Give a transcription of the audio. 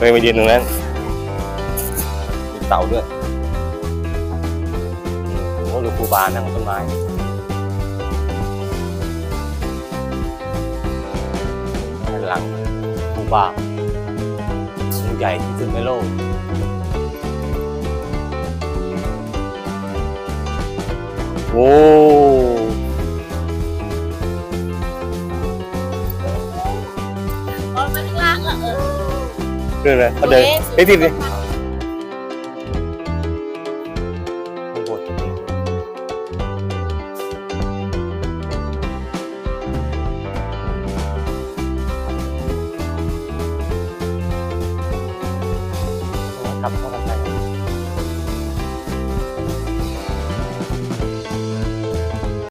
เคยมายืนตรงนั้นมีเต่าด้วยโอ้โหดูครูบานั่งบนต้นไม้ด้านหลังครูบาองค์ใหญ่ที่สุดในโลกโอ้ เรื่องอะไรเขาเดินเฮ้ทีนี้ข้างบนนี่ครับ